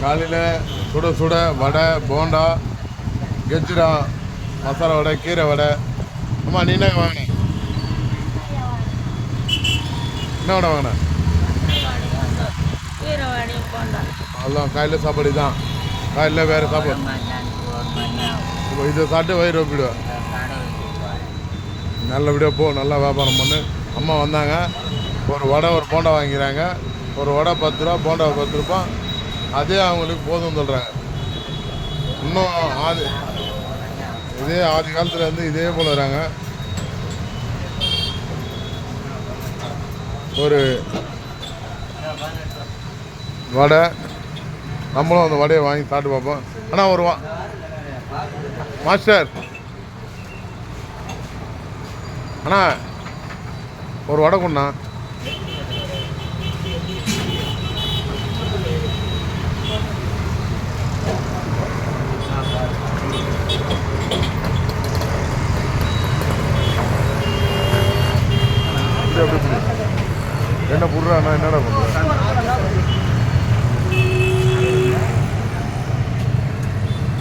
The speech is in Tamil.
காலையில் சுட சுட வடை போண்டா கெஜ்ரா மசாலா வடை கீரை வடை. அம்மா நீ என்ன வாங்கின? என்ன வடை வாங்கின? அதெல்லாம் காலையில் சாப்பாடு தான் காலையில் வேறு சாப்பாடு. இப்போ இதை சாப்பிட்டு வயிறு ஒப்பிடுவேன் நல்லபடியாக போ நல்லா வியாபாரம் பண்ணு. அம்மா வந்தாங்க. ஒரு வடை ஒரு போண்டா வாங்கிக்கிறாங்க. ஒரு வடை பத்து ரூபா போண்டா பத்து ரூபா. அதே அவங்களுக்கு போதும் சொல்கிறாங்க இன்னும் ஆதி இதே ஆதி காலத்தில் இருந்து இதே போல் வராங்க. ஒரு வடை நம்மளும் அந்த வடையை வாங்கி சாப்பிட்டு பார்ப்போம். ஆனால் ஒரு மாஸ்டர். அண்ணா ஒரு வடை கொண்டா என்ன புடுறா நான் என்னடா பண்ணுறேன்